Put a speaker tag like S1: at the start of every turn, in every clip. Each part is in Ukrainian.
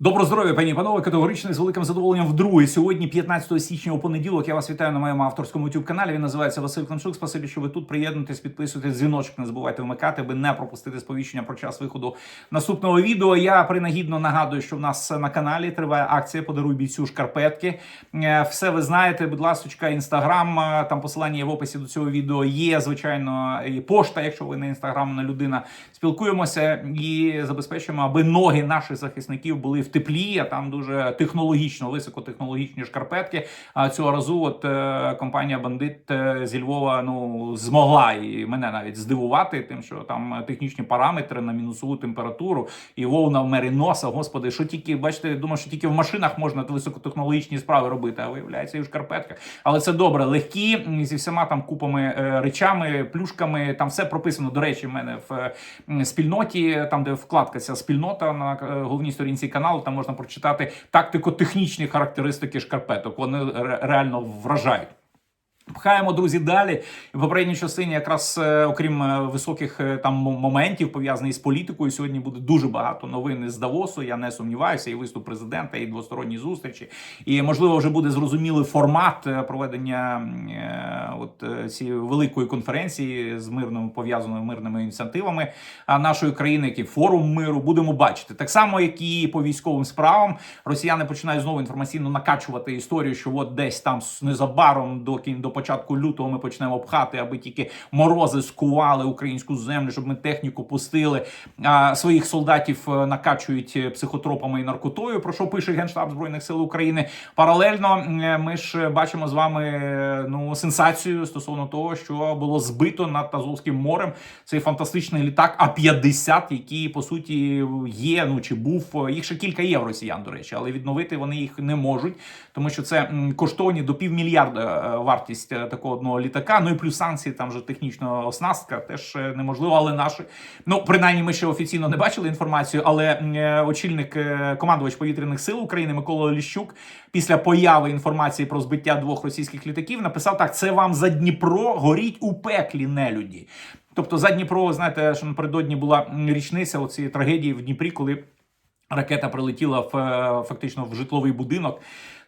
S1: Добро здоров'я, пані і панове, категорично з великим задоволенням вдруге. Сьогодні, 15 січня у понеділок, я вас вітаю на моєму авторському youtube каналі. Він називається Василь Климчук. Спасибі, що ви тут приєднуєтесь, підписуєтесь, дзвіночок не забувайте вмикати, аби не пропустити сповіщення про час виходу наступного відео. Я принагідно нагадую, що в нас на каналі триває акція Подаруй бійцю шкарпетки. Е, Все ви знаєте, будь ласка, інстаграм. е, Там посилання є в описі до цього відео. Є звичайно і пошта, якщо ви не інстаграмна людина. Спілкуємося і забезпечуємо, аби ноги наших захисників були в теплі. А там дуже технологічно, високотехнологічні шкарпетки. А цього разу, от е, компанія Бандит е, зі Львова ну змогла і мене навіть здивувати, тим, що там технічні параметри на мінусову температуру і вовна в мері носа. Господи, що тільки бачите, думаю, що тільки в машинах можна високотехнологічні справи робити, а виявляється і в шкарпетках. Але це добре, легкі зі всіма там купами е, речами, плюшками. Там все прописано. До речі, в мене в спільноті, там де вкладка ця спільнота на е, головній сторінці каналу. Там можна прочитати тактико-технічні характеристики шкарпеток. Вони реально вражають. Пхаємо, друзі, далі. В попередній частині, якраз е, окрім е, високих е, там моментів, пов'язаних з політикою, сьогодні буде дуже багато новин із Давосу. Я не сумніваюся, і виступ президента, і двосторонні зустрічі. І можливо, вже буде зрозумілий формат проведення от цієї великої конференції з мирними пов'язаними мирними ініціативами нашої країни, який форум миру. Будемо бачити так само, як і по військовим справам. Росіяни починають знову інформаційно накачувати історію, що от десь там незабаром до кін до початку лютого ми почнемо пхати, аби тільки морози скували українську землю, щоб ми техніку пустили. А своїх солдатів е, накачують е, психотропами і наркотою. Про що пише генштаб збройних сил України. Паралельно е, ми ж бачимо з вами ну сенсацію стосовно того, що було збито над Азовським морем цей фантастичний літак А-50, який по суті є. Ну чи був їх ще кілька є в росіян, до речі, але відновити вони їх не можуть, тому що це коштовні до півмільярда е, вартість такого одного літака. Ну і плюс санкції, там же технічна оснастка теж е, неможливо, але наші. Ну принаймні, ми ще офіційно не бачили інформацію, але е, очільник е, командувач повітряних сил України Микола Ліщук після появи інформації про збиття двох російських літаків написав так: це вам за Дніпро горіть у пеклі нелюді. Тобто за Дніпро, знаєте, що напередодні була річниця цієї трагедії в Дніпрі, коли ракета прилетіла в фактично в житловий будинок.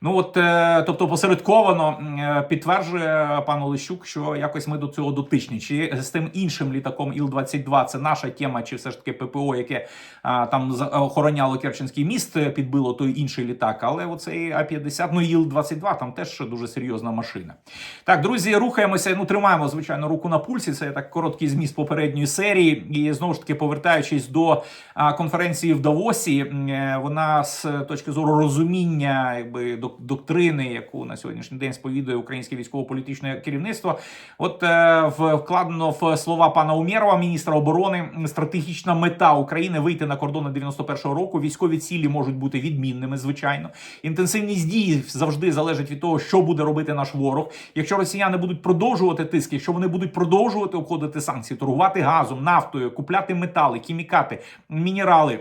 S1: Ну от, е, тобто, посередковано е, підтверджує пан Олещук, що якось ми до цього дотичні. Чи з тим іншим літаком Іл-22 це наша тема, чи все ж таки ППО, яке там охороняло Керченський міст, підбило той інший літак. Але оцей А-50, ну Іл-22, там теж дуже серйозна машина. Так, друзі, рухаємося. Ну, тримаємо, звичайно, руку на пульсі. Це так короткий зміст попередньої серії. І знову ж таки, повертаючись до конференції в Давосі, е, вона з точки зору розуміння якби док- доктрини, яку на сьогоднішній день сповідує українське військово-політичне керівництво. От е, вкладено в слова пана Умєрова, міністра оборони, стратегічна мета України вийти на кордони 91-го року. Військові цілі можуть бути відмінними, звичайно. Інтенсивність дій завжди залежить від того, що буде робити наш ворог. Якщо росіяни будуть продовжувати тиск, якщо вони будуть продовжувати обходити санкції, торгувати газом, нафтою, купляти метали, хімікати, мінерали.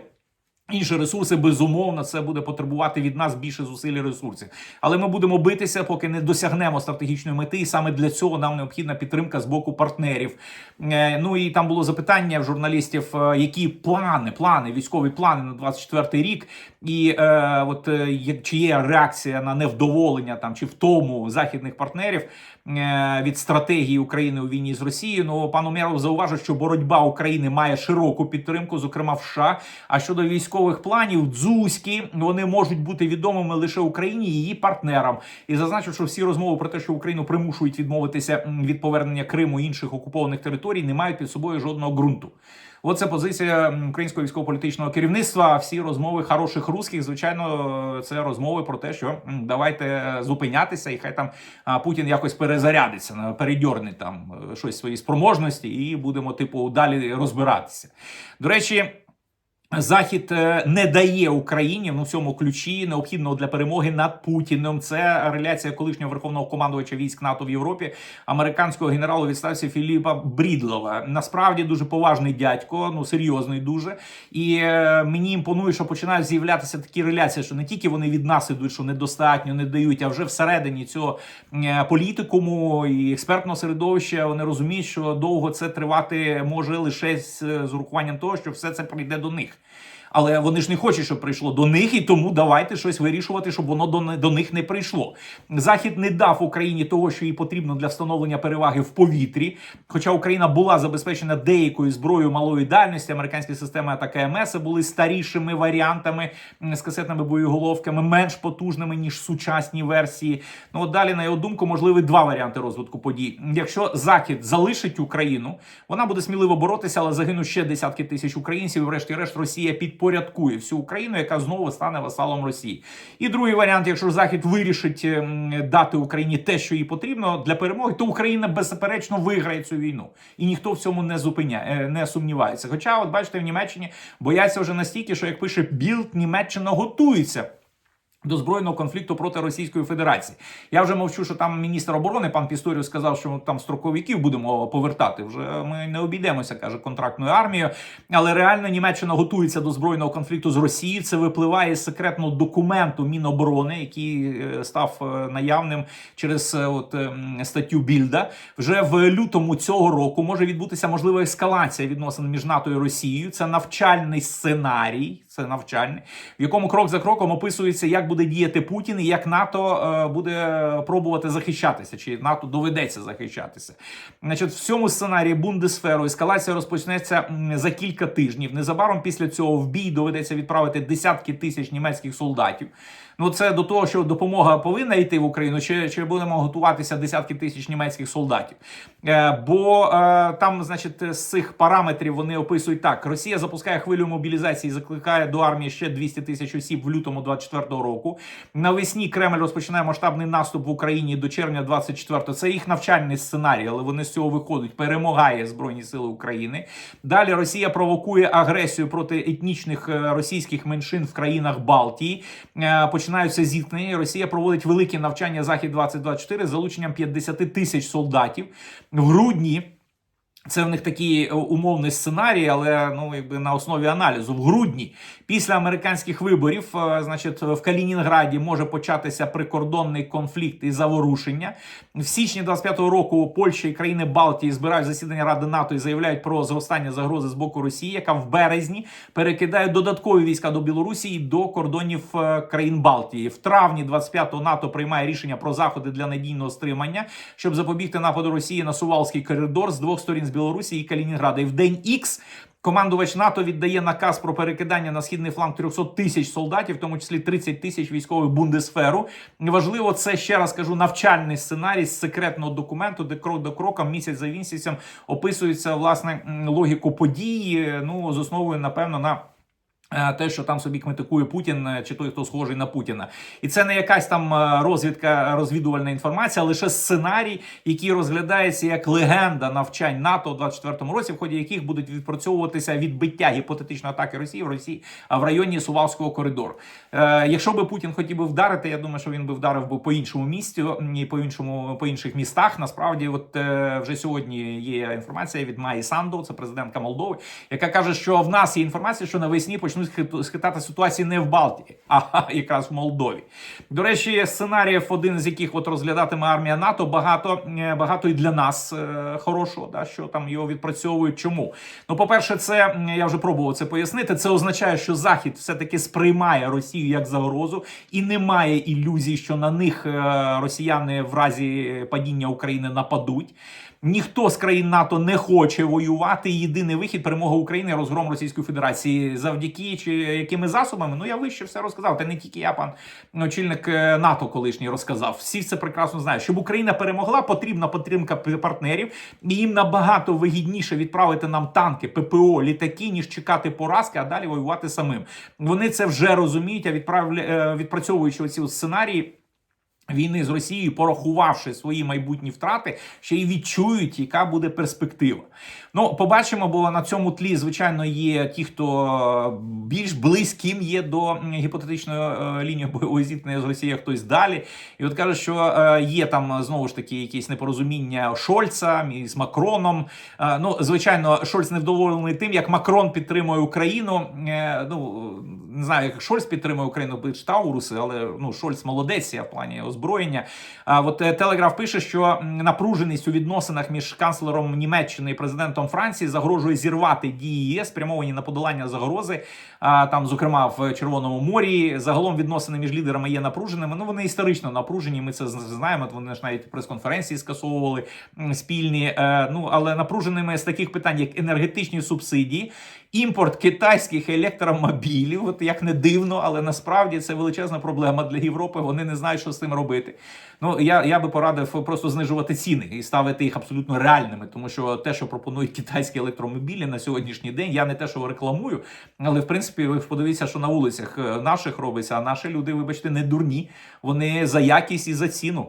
S1: Інші ресурси, безумовно, це буде потребувати від нас більше зусиль і ресурсів. Але ми будемо битися, поки не досягнемо стратегічної мети, і саме для цього нам необхідна підтримка з боку партнерів. Е, Ну і там було запитання в журналістів, е, які плани, плани, військові плани на 24 рік, і е, от е, чи є реакція на невдоволення там чи втому західних партнерів е, від стратегії України у війні з Росією. Ну пан Умєров зауважив, що боротьба України має широку підтримку, зокрема в США. А щодо військових планів, дзузькі вони можуть бути відомими лише Україні і її партнерам. І зазначив, що всі розмови про те, що Україну примушують відмовитися від повернення Криму і інших окупованих територій, не мають під собою жодного ґрунту. Оце позиція українського військово-політичного керівництва. Всі розмови хороших русських, звичайно, це розмови про те, що давайте е, зупинятися, і хай там Путін якось перезарядиться, передьорне там е, щось свої спроможності, і будемо, типу, далі розбиратися. До речі. Захід е, не дає Україні ну, в цьому ключі необхідного для перемоги над Путіним. Це реляція колишнього верховного командувача військ НАТО в Європі, американського генералу у відставці Філіпа Брідлова. Насправді дуже поважний дядько, ну серйозний дуже. І е, мені імпонує, що починають з'являтися такі реляції, що не тільки вони від нас ідуть, що недостатньо не дають, а вже всередині цього е, політикуму і експертного середовища вони розуміють, що довго це тривати може лише з урахуванням того, що все це прийде до них. Але вони ж не хочуть, щоб прийшло до них, і тому давайте щось вирішувати, щоб воно до, до них не прийшло. Захід не дав Україні того, що їй потрібно для встановлення переваги в повітрі. Хоча Україна була забезпечена деякою зброєю малої дальності, американські системи атаки МС були старішими варіантами з касетними боєголовками, менш потужними ніж сучасні версії. Ну от далі, на його думку, можливі два варіанти розвитку подій. Якщо Захід залишить Україну, вона буде сміливо боротися, але загинуть ще десятки тисяч українців. І врешті-решт Росія підпорядкує всю Україну, яка знову стане васалом Росії. І другий варіант, якщо Захід вирішить ем, дати Україні те, що їй потрібно для перемоги, то Україна беззаперечно виграє цю війну, і ніхто в цьому не зупиняє, е, не сумнівається. Хоча, от бачите, в Німеччині бояться вже настільки, що як пише Білд, Німеччина готується. До збройного конфлікту проти Російської Федерації. Я вже мовчу, що там міністр оборони пан Пісторіус сказав, що там строковиків будемо повертати. Вже ми не обійдемося, каже контрактною армією. Але реально Німеччина готується до збройного конфлікту з Росією. Це випливає з секретного документу Міноборони, який е, став е, наявним через е, от ем, статтю Більда. Вже в лютому цього року може відбутися можлива ескалація відносин між НАТО і Росією. Це навчальний сценарій. Це навчальний, в якому крок за кроком описується, як буде діяти Путін і як НАТО е, буде пробувати захищатися, чи НАТО доведеться захищатися. Значить, в цьому сценарії Бундесферу ескалація розпочнеться за кілька тижнів. Незабаром після цього в бій доведеться відправити десятки тисяч німецьких солдатів. Ну це до того, що допомога повинна йти в Україну, чи, чи будемо готуватися десятки тисяч німецьких солдатів. Е, бо е, там, значить, з цих параметрів вони описують так: Росія запускає хвилю мобілізації, закликає до армії ще 200 тисяч осіб в лютому 24-го року. Навесні Кремль розпочинає масштабний наступ в Україні до червня 24-го. Це їх навчальний сценарій, але вони з цього виходять. Перемагає Збройні Сили України. Далі Росія провокує агресію проти етнічних е, російських меншин в країнах Балтії. Е, Починаються зіткнення. Росія проводить великі навчання Захід 2024 з залученням 50 тисяч солдатів в грудні. Це в них такий е, умовний сценарій, але ну якби на основі аналізу. В грудні, після американських виборів, е, значить, в Калінінграді може початися прикордонний конфлікт і заворушення. В січні 25-го року Польща і країни Балтії збирають засідання Ради НАТО і заявляють про зростання загрози з боку Росії, яка в березні перекидає додаткові війська до Білорусі і до кордонів е, країн Балтії. В травні 25-го НАТО приймає рішення про заходи для надійного стримання, щоб запобігти нападу Росії на Сувалський коридор з двох сторін з Білорусі і Калінінграда. І в день Х командувач НАТО віддає наказ про перекидання на східний фланг 300 тисяч солдатів, в тому числі 30 тисяч військових бундесферу. Важливо, це ще раз кажу, навчальний сценарій з секретного документу, де крок до крока, місяць за місяцем описується власне логіку події. Ну з основою, напевно, на. Е, Те, що там собі кметикує Путін, е, чи той, хто схожий на Путіна, і це не якась там е, розвідка, розвідувальна інформація, а лише сценарій, який розглядається як легенда навчань НАТО у 24-му році, в ході яких будуть відпрацьовуватися відбиття гіпотетичної атаки Росії в Росії в районі Сувалського коридору. Е, якщо би Путін хотів би вдарити, я думаю, що він би вдарив би по іншому місці і по іншому по інших містах. Насправді, от е, вже сьогодні є інформація від Маї Санду, це президентка Молдови, яка каже, що в нас є інформація, що навесні почнуть схит- схитати ситуації не в Балтії, а якраз в Молдові. До речі, сценаріїв, один з яких от розглядатиме армія НАТО, багато е, багато і для нас е, хорошого, да, що там його відпрацьовують. Чому? Ну, по-перше, це я вже пробував це пояснити. Це означає, що Захід все-таки сприймає Росію як загрозу і немає ілюзій, що на них е, росіяни в разі падіння України нападуть. Ніхто з країн НАТО не хоче воювати. Єдиний вихід перемога України розгром Російської Федерації. Завдяки чи якими засобами? Ну я вище все розказав. Та не тільки я, пан очільник е, НАТО, колишній розказав. Всі це прекрасно знають. Щоб Україна перемогла, потрібна підтримка партнерів. І їм набагато вигідніше відправити нам танки, ППО, літаки, ніж чекати поразки, а далі воювати самим. Вони це вже розуміють. А відправля е, відпрацьовуючи оці сценарії. Війни з Росією, порахувавши свої майбутні втрати, ще й відчують, яка буде перспектива. Ну, побачимо, бо на цьому тлі, звичайно, є ті, хто більш близьким є до гіпотетичної е, лінії бойового зіткнення з Росією, хтось далі. І от каже, що е, є там знову ж таки якісь непорозуміння Шольца з Макроном. Е, Ну, звичайно, Шольц невдоволений тим, як Макрон підтримує Україну. Е, Ну не знаю, як Шольц підтримує Україну бич Тауруси, але ну Шольц молодець я в плані озброєння. А от е, Телеграф пише, що напруженість у відносинах між канцлером Німеччини і президентом Франції загрожує зірвати дії ЄС, спрямовані на подолання загрози. А там, зокрема, в Червоному морі, загалом відносини між лідерами є напруженими. Ну вони історично напружені. Ми це знаємо. Вони ж навіть прес-конференції скасовували спільні. Е, ну але напруженими з таких питань, як енергетичні субсидії, імпорт китайських електромобілів. От як не дивно, але насправді це величезна проблема для Європи. Вони не знають, що з цим робити. Ну я, я би порадив просто знижувати ціни і ставити їх абсолютно реальними, тому що те, що пропонують китайські електромобілі на сьогоднішній день, я не те, що рекламую, але в принципі ви подивіться, що на вулицях е, наших робиться. А наші люди, вибачте, не дурні. Вони за якість і за ціну.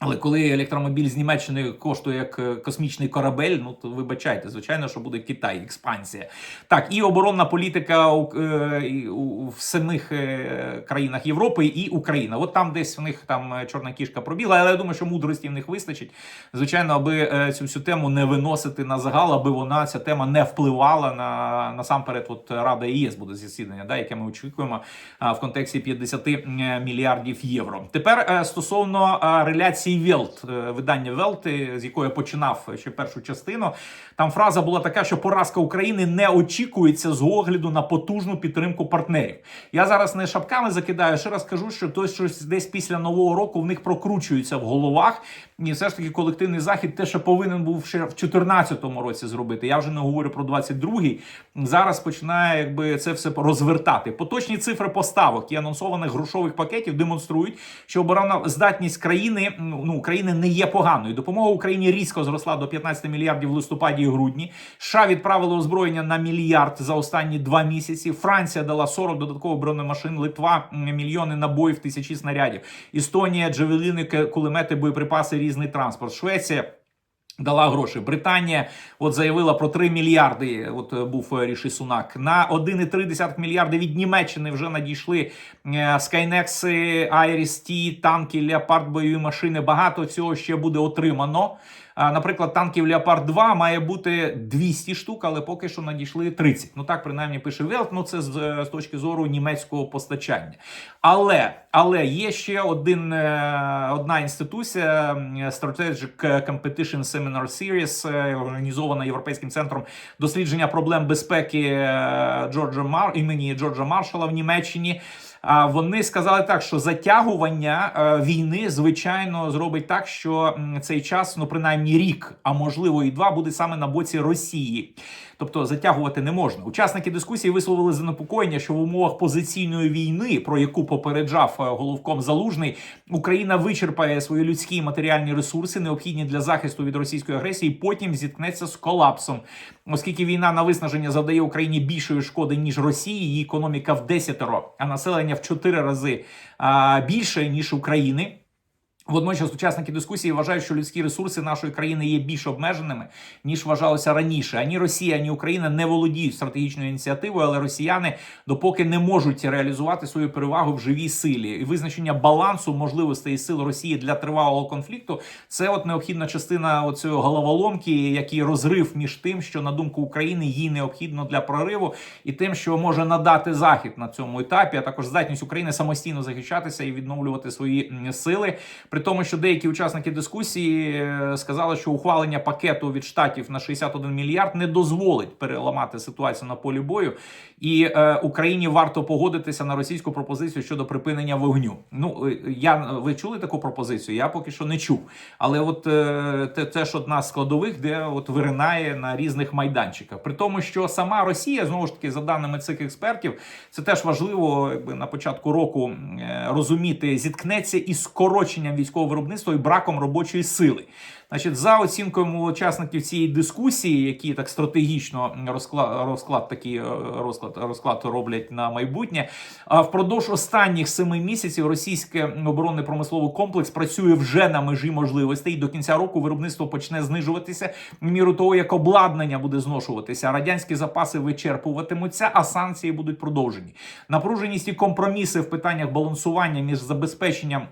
S1: Але коли електромобіль з Німеччини коштує як е, космічний корабель, ну то вибачайте, звичайно, що буде Китай, експансія. Так, і оборонна політика у, е, у- в самих е, країнах Європи і Україна. От там десь в них там чорна кішка пробігла, але я думаю, що мудрості в них вистачить. Звичайно, аби цю всю тему не виносити на загал, аби вона ця тема не впливала на насамперед. От Рада ЄС буде засідання, да, яке ми очікуємо в контексті 50 е, мільярдів євро. Тепер стосовно е, реляції Велт, е, видання Велт, е, з якої починав ще першу частину. Там фраза була така, що поразка України не очікується з огляду на потужну підтримку партнерів. Я зараз не шапками закидаю. Ще раз кажу, що то щось десь після нового року в них прокручується в головах. І все ж таки колективний захід те, що повинен був ще в 2014 році зробити. Я вже не говорю про 22-й. Зараз починає якби це все розвертати. Поточні цифри поставок і анонсованих грошових пакетів демонструють, що оборонна здатність країни ну України не є поганою. Допомога Україні різко зросла до 15 мільярдів в листопаді і грудні. США відправили озброєння на мільярд за останні два місяці. Франція дала 40 додаткових бронемашин, Литва мільйони набоїв, тисячі снарядів. Естонія, джавеліни, кулемети, боєприпаси, різний транспорт. Швеція. Дала гроші. Британія от заявила про 3 мільярди. От е, був е, Ріші Сунак. На 1,3 мільярди від Німеччини вже надійшли Скайнекси, Айріс Ті, танки, Леопард, бойові машини. Багато цього ще буде отримано. Наприклад, танків Леопард 2 має бути 200 штук, але поки що надійшли 30. Ну так принаймні пише Велт. Ну це з, е, з точки зору німецького постачання. Але але є ще один е, одна інституція Strategic Competition Seminar Series, е, організована європейським центром дослідження проблем безпеки Джорджа Мар імені Джорджа Маршала в Німеччині. Вони сказали так, що затягування е, війни звичайно зробить так, що цей час, ну принаймні рік, а можливо і два, буде саме на боці Росії. Тобто затягувати не можна. Учасники дискусії висловили занепокоєння, що в умовах позиційної війни, про яку попереджав е, головком Залужний, Україна вичерпає свої людські і матеріальні ресурси, необхідні для захисту від російської агресії, і потім зіткнеться з колапсом, оскільки війна на виснаження завдає Україні більшої шкоди ніж Росії, її економіка в десятеро, а населення в чотири рази а, більше ніж України. Водночас учасники дискусії вважають, що людські ресурси нашої країни є більш обмеженими ніж вважалося раніше. Ані Росія, ані Україна не володіють стратегічною ініціативою, але росіяни допоки не можуть реалізувати свою перевагу в живій силі. І визначення балансу можливостей і сил Росії для тривалого конфлікту це от необхідна частина оцієї головоломки, який розрив між тим, що на думку України їй необхідно для прориву, і тим, що може надати захід на цьому етапі, а також здатність України самостійно захищатися і відновлювати свої сили. При тому, що деякі учасники дискусії е, сказали, що ухвалення пакету від штатів на 61 мільярд не дозволить переламати ситуацію на полі бою, і е, Україні варто погодитися на російську пропозицію щодо припинення вогню. Ну е, я ви чули таку пропозицію? Я поки що не чув. Але от це ж одна з складових, де от виринає на різних майданчиках. При тому, що сама Росія знову ж таки, за даними цих експертів, це теж важливо, якби на початку року розуміти, зіткнеться із скороченням військового виробництва і браком робочої сили. Значить, за оцінкою учасників цієї дискусії, які так стратегічно розклад, розклад такий е, розклад, розклад роблять на майбутнє, впродовж останніх семи місяців російський оборонний промисловий комплекс працює вже на межі можливостей. І до кінця року виробництво почне знижуватися в міру того, як обладнання буде зношуватися. Радянські запаси вичерпуватимуться, а санкції будуть продовжені. Напруженість і компроміси в питаннях балансування між забезпеченням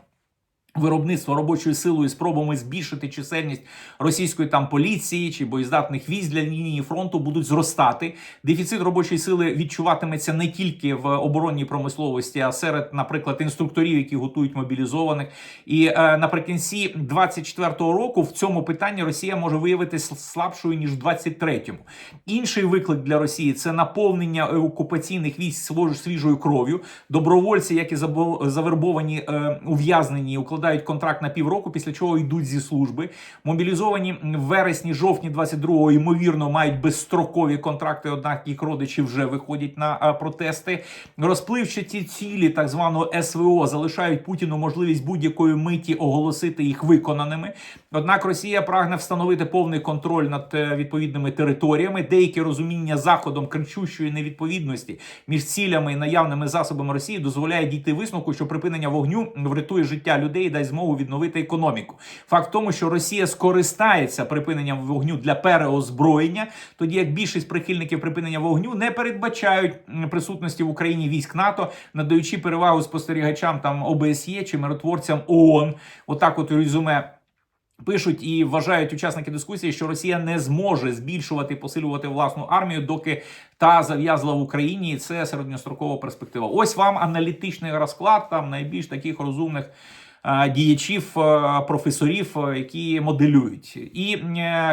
S1: Виробництво робочою силою, спробами збільшити чисельність російської там поліції чи боєздатних військ для лінії фронту будуть зростати. Дефіцит робочої сили відчуватиметься не тільки в оборонній промисловості, а серед, наприклад, інструкторів, які готують мобілізованих. І е, наприкінці 24-го року в цьому питанні Росія може виявитися слабшою ніж в 23-му. Інший виклик для Росії це наповнення окупаційних військ свіжою- кров'ю. Добровольці, які завербовані е, ув'язнені, укладають контракт на півроку, після чого йдуть зі служби. Мобілізовані в вересні, жовтні 22-го, ймовірно, мають безстрокові контракти, однак їх родичі вже виходять на е, протести. Розпливчаті цілі так званого СВО залишають Путіну можливість будь-якої миті оголосити їх виконаними. Однак Росія прагне встановити повний контроль над е, відповідними територіями. Деякі розуміння заходом кричущої невідповідності між цілями і наявними засобами Росії дозволяє дійти висновку, що припинення вогню врятує життя людей і дасть змогу відновити економіку. Факт в тому, що Росія скористається припиненням вогню для переозброєння, тоді як більшість прихильників припинення вогню не передбачають присутності в Україні військ НАТО, надаючи перевагу спостерігачам там ОБСЄ чи миротворцям ООН. Отак, от резюме. Пишуть і вважають учасники дискусії, що Росія не зможе збільшувати посилювати власну армію, доки та зав'язла в Україні. І це середньострокова перспектива. Ось вам аналітичний розклад там найбільш таких розумних. Е, Діячів, е, професорів, е, які моделюють, і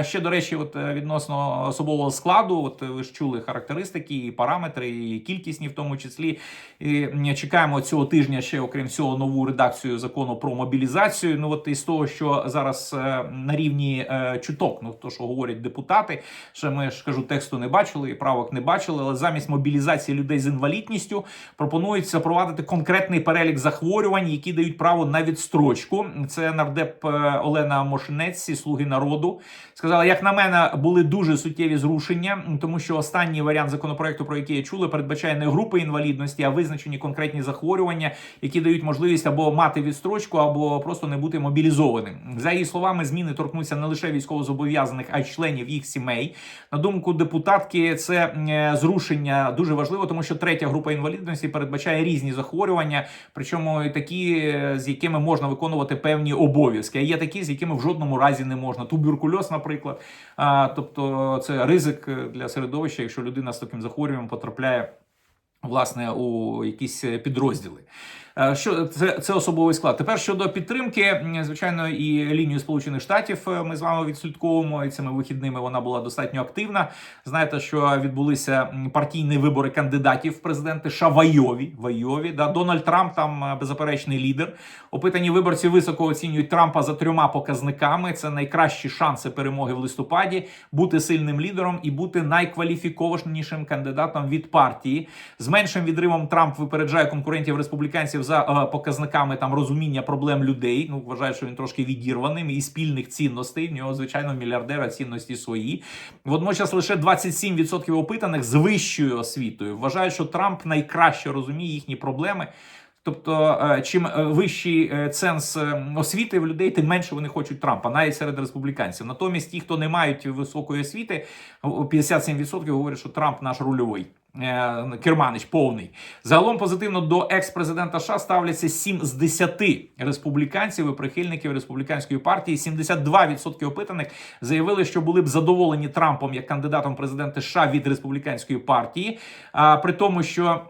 S1: ще до речі, от відносно особового складу, от ви ж чули характеристики, і параметри, і кількісні, в тому числі. І чекаємо цього тижня ще, окрім всього, нову редакцію закону про мобілізацію. Ну от із того, що зараз на рівні чуток, ну то, що говорять депутати, ще ми ж кажу, тексту не бачили і правок не бачили, але замість мобілізації людей з інвалідністю пропонується запровадити конкретний перелік захворювань, які дають право на відстрочку. Це нардеп е, Олена Мошенець, зі слуги народу. Сказала, як на мене, були дуже суттєві зрушення, тому що останній варіант законопроекту, про який я чули, передбачає не групи інвалідності, а визначені конкретні захворювання, які дають можливість або мати відстрочку, або просто не бути мобілізованим. За її словами, зміни торкнуться не лише військовозобов'язаних, а й членів їх сімей. На думку депутатки, це е, зрушення дуже важливо, тому що третя група інвалідності передбачає різні захворювання, причому такі, е, з якими можна виконувати певні обов'язки. А є такі, з якими в жодному разі не можна. Туберкульоз, наприклад. А, тобто, це ризик е, для середовища, якщо людина з таким захворюванням потрапляє. Власне, у якісь е, підрозділи. Е, Що це, це особовий склад. Тепер щодо підтримки, звичайно, і лінію Сполучених Штатів е, ми з вами відслідковуємо. І цими вихідними вона була достатньо активна. Знаєте, що відбулися партійні вибори кандидатів в президенти США в Айові. В Айові да Дональд Трамп там е, беззаперечний лідер. Опитані виборці високо оцінюють Трампа за трьома показниками. Це найкращі шанси перемоги в листопаді, бути сильним лідером і бути найкваліфікованішим кандидатом від партії. З меншим відривом Трамп випереджає конкурентів республіканців за е, показниками там розуміння проблем людей. Ну вважаю, що він трошки відірваним і спільних цінностей. В нього звичайно мільярдера цінності свої. Водночас лише 27% опитаних з вищою освітою вважають, що Трамп найкраще розуміє їхні проблеми. Тобто, е, чим е, вищий ценз е, освіти в людей, тим менше вони хочуть Трампа, навіть серед республіканців. Натомість, ті, хто не мають високої освіти, о, 57% говорять, що Трамп наш рульовий. Керманич повний. Загалом позитивно до екс-президента США ставляться 7 з 10 республіканців і прихильників республіканської партії. 72% опитаних заявили, що були б задоволені Трампом як кандидатом в президенти США від республіканської партії. А при тому, що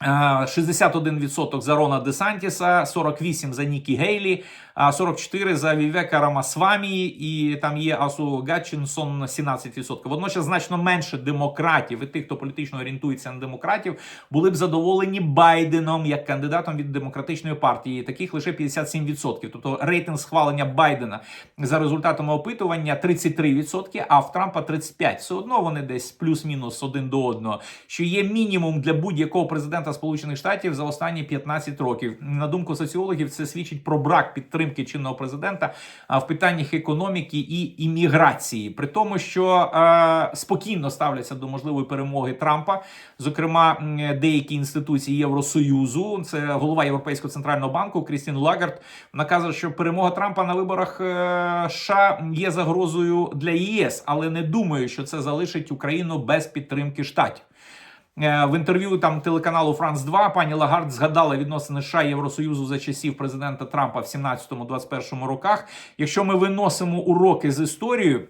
S1: 61% за Рона Десантіса, 48% за Нікі Гейлі, 44% за Вівека Рамасвамі, і там є Асу Гатчинсон 17%. Водночас значно менше демократів і тих, хто політично орієнтується на демократів, були б задоволені Байденом як кандидатом від демократичної партії. Таких лише 57%. Тобто рейтинг схвалення Байдена за результатами опитування 33%, а в Трампа 35%. Все одно вони десь плюс-мінус один до одного, що є мінімум для будь-якого президента Сполучених Штатів за останні 15 років. На думку соціологів, це свідчить про брак підтримки чинного президента в питаннях економіки і імміграції, при тому, що е, спокійно ставляться до можливої перемоги Трампа, зокрема деякі інституції Євросоюзу. Це голова Європейського центрального банку Крістін Лагард. Вона що перемога Трампа на виборах е, США є загрозою для ЄС, але не думаю, що це залишить Україну без підтримки штатів. Е, В інтерв'ю там телеканалу Франс 2 пані Лагард згадала відносини США Євросоюзу за часів президента Трампа в 17-21 роках. Якщо ми виносимо уроки з історією.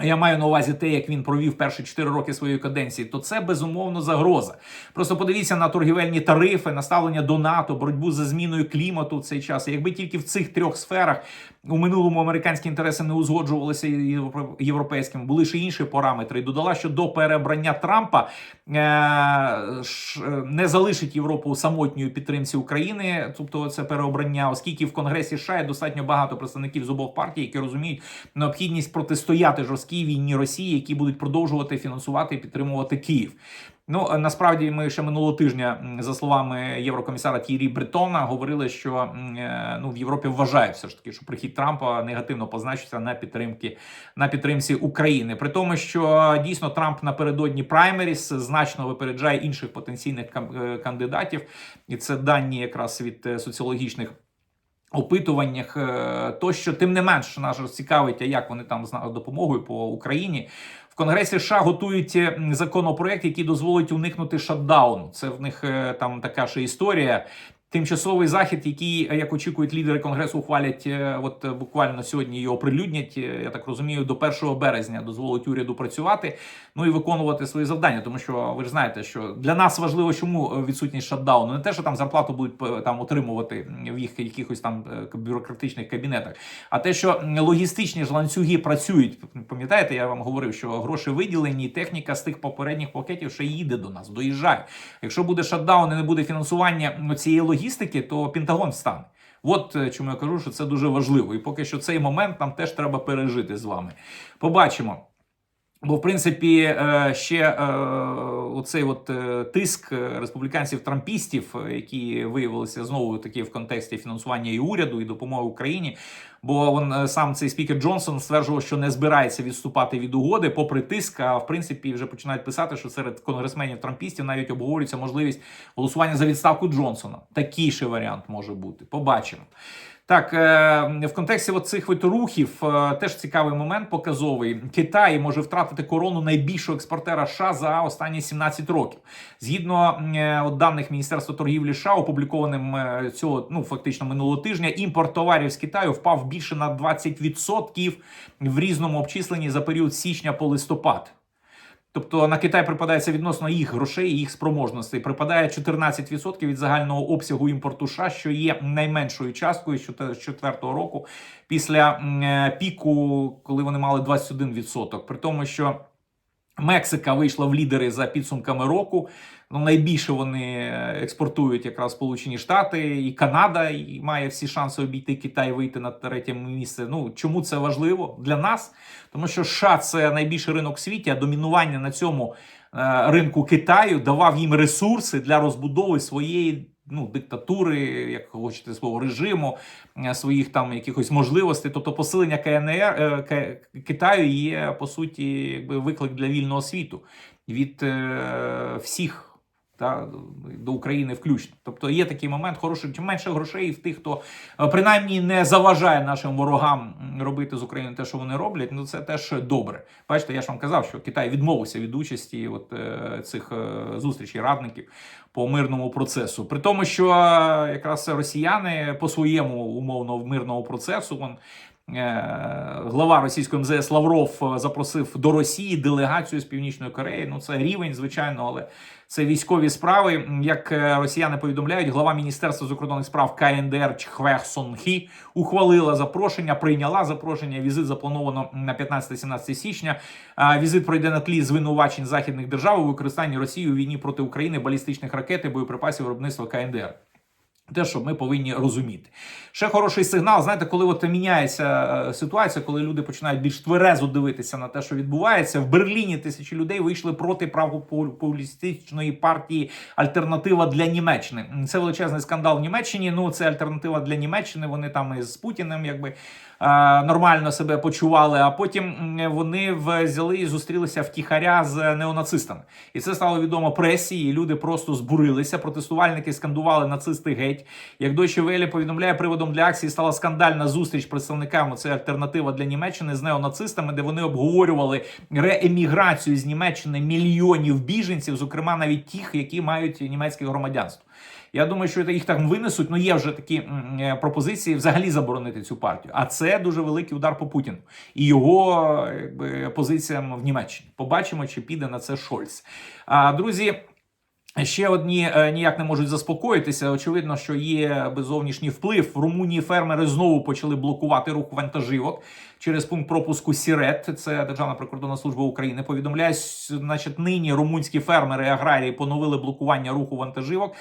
S1: Я маю на увазі те, як він провів перші 4 роки своєї каденції, то це безумовно загроза. Просто подивіться на торгівельні тарифи, наставлення до НАТО, боротьбу за зміною клімату в цей час. І Якби тільки в цих трьох сферах у минулому американські інтереси не узгоджувалися європейськими, були ще інші параметри. І додала, що до перебрання Трампа не залишить Європу самотньою підтримці України, тобто це переобрання, оскільки в Конгресі США є достатньо багато представників з обох партій, які розуміють необхідність протистояти жорсткій війні Росії, які будуть продовжувати фінансувати і підтримувати Київ. Ну е, насправді ми ще минулого тижня, за словами єврокомісара Тірі Бретона, говорили, що е, ну в Європі вважають все ж таки, що прихід Трампа негативно позначиться на підтримки на підтримці України. При тому, що дійсно Трамп напередодні праймеріс значно випереджає інших потенційних е, кандидатів, і це дані якраз від е, соціологічних опитуваннях е, тощо, тим не менш, нас цікавить, як вони там з допомогою по Україні. Конгресі США готують е, законопроект, який дозволить уникнути шатдауну. Це в них е, там така ж історія. Тимчасовий захід, який, е, як очікують лідери конгресу, ухвалять е, от е, буквально сьогодні його прилюднять. Я так розумію, до 1 березня дозволить уряду працювати, ну і виконувати свої завдання. Тому що ви ж знаєте, що для нас важливо, чому відсутність шатдауну, не те, що там зарплату будуть там отримувати в їх якихось там бюрократичних кабінетах, а те, що логістичні ж ланцюги працюють. Пам'ятаєте, я вам говорив, що гроші виділені, техніка з тих попередніх пакетів ще їде до нас, доїжджає. Якщо буде шатдаун і не буде фінансування ну, цієї логістики, то Пентагон встане. От е, чому я кажу, що це дуже важливо. І поки що цей момент нам теж треба пережити з вами. Побачимо. Бо, в принципі, е, ще е, оцей от е, тиск республіканців-трампістів, е, які виявилися знову таки в контексті фінансування і уряду, і допомоги Україні. Бо він сам цей спікер Джонсон стверджував, що не збирається відступати від угоди, попри тиск. А в принципі, вже починають писати, що серед конгресменів трампістів навіть обговорюється можливість голосування за відставку Джонсона. Такий ще варіант може бути. Побачимо. Так, е, в контексті цих рухів е, теж цікавий момент показовий. Китай може втратити корону найбільшого експортера США за останні 17 років. Згідно е, даних Міністерства торгівлі США, опублікованим цього ну фактично минулого тижня, імпорт товарів з Китаю впав більше на 20% в різному обчисленні за період січня по листопад. Тобто на Китай припадається відносно їх грошей, їх спроможностей. Припадає 14% від загального обсягу імпорту США, що є найменшою часткою з 2004 року після е, піку, коли вони мали 21%. При тому, що Мексика вийшла в лідери за підсумками року. Ну, найбільше вони е, експортують якраз Сполучені Штати і Канада, і має всі шанси обійти Китай, вийти на третє місце. Ну чому це важливо для нас? Тому що США це найбільший ринок в світі, а домінування на цьому е, ринку Китаю давав їм ресурси для розбудови своєї. Ну, диктатури, як хочете слово, режиму е, своїх там якихось можливостей, тобто посилення КНР е, Китаю є по суті якби виклик для вільного світу від е, всіх та до України включно. Тобто є такий момент, хороший, чим менше грошей в тих, хто е, принаймні не заважає нашим ворогам робити з України те, що вони роблять. Ну це теж добре. Бачите, я ж вам казав, що Китай відмовився від участі от е, цих е, зустрічей радників по мирному процесу. При тому, що якраз росіяни по своєму умовно мирному процесу вон. Е, Глава російської МЗС Лавров е, запросив до Росії делегацію з Північної Кореї. Ну це рівень, звичайно, але це військові справи. Як е, росіяни повідомляють, глава міністерства закордонних справ КНДР Чхвех Хі ухвалила запрошення, прийняла запрошення. Візит заплановано на 15-17 січня. Візит пройде на тлі звинувачень західних держав у використанні Росії у війні проти України балістичних ракет і боєприпасів виробництва КНДР. Те, що ми повинні розуміти. Ще хороший сигнал. Знаєте, коли от міняється е, ситуація, коли люди починають більш тверезо дивитися на те, що відбувається, в Берліні тисячі людей вийшли проти правопопулістичної партії Альтернатива для Німеччини. Це величезний скандал в Німеччині. Ну, це альтернатива для Німеччини. Вони там із Путіним, якби. е, Нормально себе почували, а потім вони взяли і зустрілися втіхаря з неонацистами, і це стало відомо пресі. І люди просто збурилися. Протестувальники скандували нацисти геть. Геть. Як Deutsche Welle повідомляє, приводом для акції стала скандальна зустріч представниками. Це альтернатива для Німеччини з неонацистами, де вони обговорювали рееміграцію з Німеччини мільйонів біженців, зокрема навіть тих, які мають німецьке громадянство. Я думаю, що їх там винесуть. Ну є вже такі е, пропозиції взагалі заборонити цю партію. А це дуже великий удар по Путіну і його якби, позиціям в Німеччині. Побачимо, чи піде на це Шольц. А друзі. Ще одні е, ніяк не можуть заспокоїтися. Очевидно, що є зовнішній вплив. В Румунії фермери знову почали блокувати рух вантажівок через пункт пропуску Сірет. Це Державна прикордонна служба України. Повідомляє, значить, нині румунські фермери і аграрії поновили блокування руху вантажівок,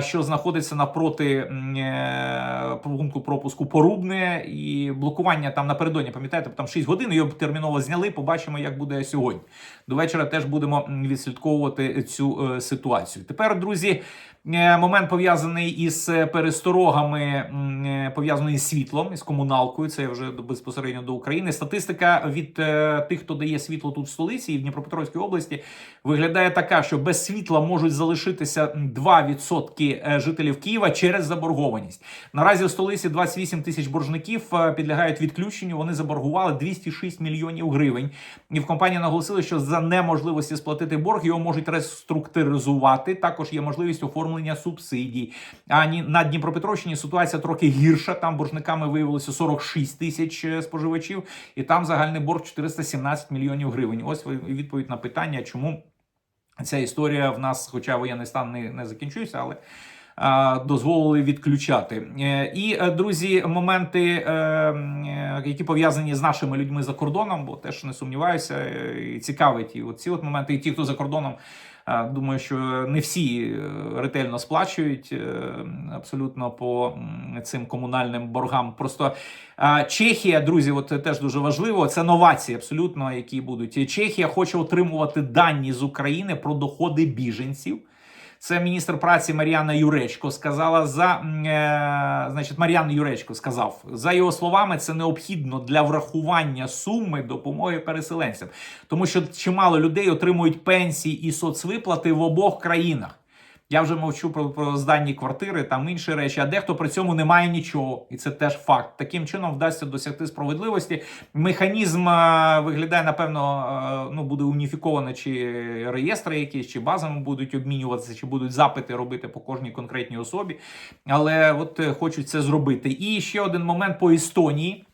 S1: що знаходиться напроти е, пункту пропуску Порубне. І блокування там напередодні, пам'ятаєте, там 6 годин його терміново зняли. Побачимо, як буде сьогодні. До вечора теж будемо відслідковувати цю е, ситуацію. Тепер, друзі, е, момент пов'язаний із е, пересторогами, е, пов'язаний з світлом, із комуналкою. Це вже безпосередньо до України. Статистика від тих, хто дає світло тут в столиці і в Дніпропетровській області, виглядає така, що без світла можуть залишитися м, 2% е, жителів Києва через заборгованість. Наразі в столиці 28 тисяч боржників підлягають відключенню. Вони заборгували 206 мільйонів гривень. І в компанії наголосили, що за неможливості сплатити борг його можуть реструктуризувати. Також є можливість оформлення субсидій. А на Дніпропетровщині ситуація трохи гірша. Там боржниками виявилося 46 тисяч е, споживачів, і там загальний борг 417 мільйонів гривень. Ось відповідь на питання, чому ця історія в нас, хоча воєнний стан не, не закінчується, але. Дозволили відключати Е, і е, друзі, моменти, які пов'язані з нашими людьми за кордоном, бо теж не сумніваюся, цікавить і ці от моменти, і ті, хто за кордоном. Думаю, що не всі е, ретельно сплачують е, абсолютно по цим комунальним боргам. Просто Чехія, друзі, от теж дуже важливо. Це новації, абсолютно, які будуть. Чехія хоче отримувати дані з України про доходи біженців. Це міністр праці Мар'яна Юречко сказала за е, значить, Мар'ян Юречко сказав за його словами, це необхідно для врахування суми допомоги переселенцям, тому що чимало людей отримують пенсії і соцвиплати в обох країнах. Я вже мовчу про, про здані квартири, там інші речі, а дехто при цьому не має нічого, і це теж факт. Таким чином вдасться досягти справедливості. Механізм е, виглядає, напевно, е, ну буде уніфіковано, чи реєстри якісь, чи базами будуть обмінюватися, чи будуть запити робити по кожній конкретній особі. Але от е, хочуть це зробити. І ще один момент по Естонії.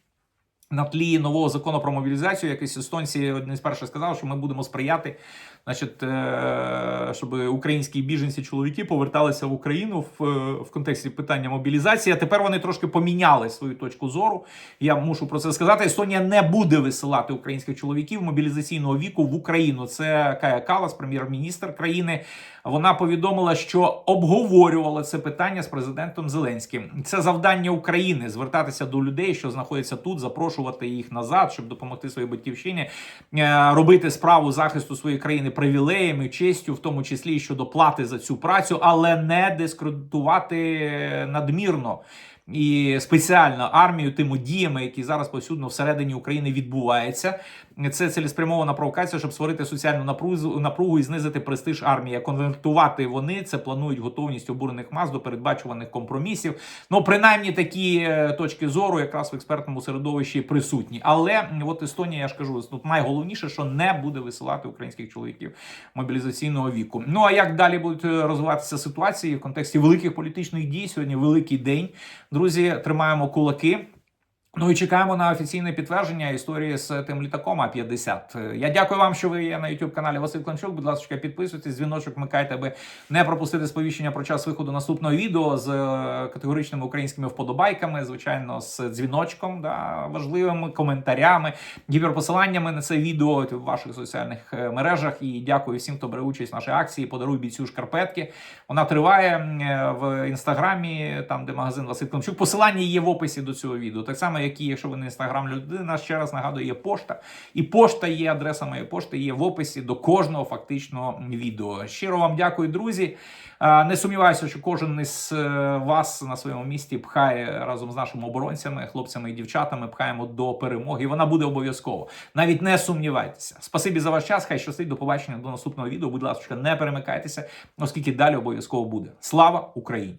S1: На тлі нового закону про мобілізацію, якийсь естонці одні з перших сказав, що ми будемо сприяти, значить, е, щоб українські біженці чоловіки поверталися в Україну в, в контексті питання мобілізації. А тепер вони трошки поміняли свою точку зору. Я мушу про це сказати. Естонія не буде висилати українських чоловіків мобілізаційного віку в Україну. Це Кая Калас, прем'єр-міністр країни. Вона повідомила, що обговорювала це питання з президентом Зеленським. Це завдання України звертатися до людей, що знаходяться тут, запрошувати їх назад, щоб допомогти своїй батьківщині, е, робити справу захисту своєї країни привілеями, честю, в тому числі і щодо плати за цю працю, але не дискредитувати надмірно. І спеціально армію тими діями, які зараз повсюдно всередині України відбуваються. Це цілеспрямована провокація, щоб створити соціальну напрузу напругу і знизити престиж армії. Конвертувати вони це планують готовність обурених мас до передбачуваних компромісів. Ну принаймні такі е, точки зору, якраз в експертному середовищі присутні. Але от Естонія, я ж кажу, тут найголовніше, що не буде висилати українських чоловіків мобілізаційного віку. Ну а як далі будуть е, розвиватися ситуації в контексті великих політичних дій? Сьогодні великий день. Друзі, тримаємо кулаки. Ну і чекаємо на офіційне підтвердження історії з тим літаком А-50. Я дякую вам, що ви є на youtube каналі Василь Кланчук. Будь ласка, підписуйтесь, дзвіночок вмикайте, аби не пропустити сповіщення про час виходу наступного відео з е, категоричними українськими вподобайками, звичайно, з дзвіночком, да, важливими коментарями, гіперпосиланнями на це відео в ваших соціальних е, мережах. І дякую всім, хто бере участь в нашій акції. Подаруй бійцю шкарпетки. Вона триває е, в інстаграмі, там де магазин Василь Климчук. Посилання є в описі до цього відео. Так само, як і якщо ви не інстаграм людина, ще раз нагадую, є пошта. І пошта є, адреса моєї пошти є в описі до кожного фактично відео. Щиро вам дякую, друзі. Не сумніваюся, що кожен із е, вас на своєму місці пхає разом з нашими оборонцями, хлопцями і дівчатами, пхаємо до перемоги. Вона буде обов'язково. Навіть не сумнівайтеся. Спасибі за ваш час. Хай щастить до побачення до наступного відео. Будь ласка, не перемикайтеся, оскільки далі обов'язково буде. Слава Україні!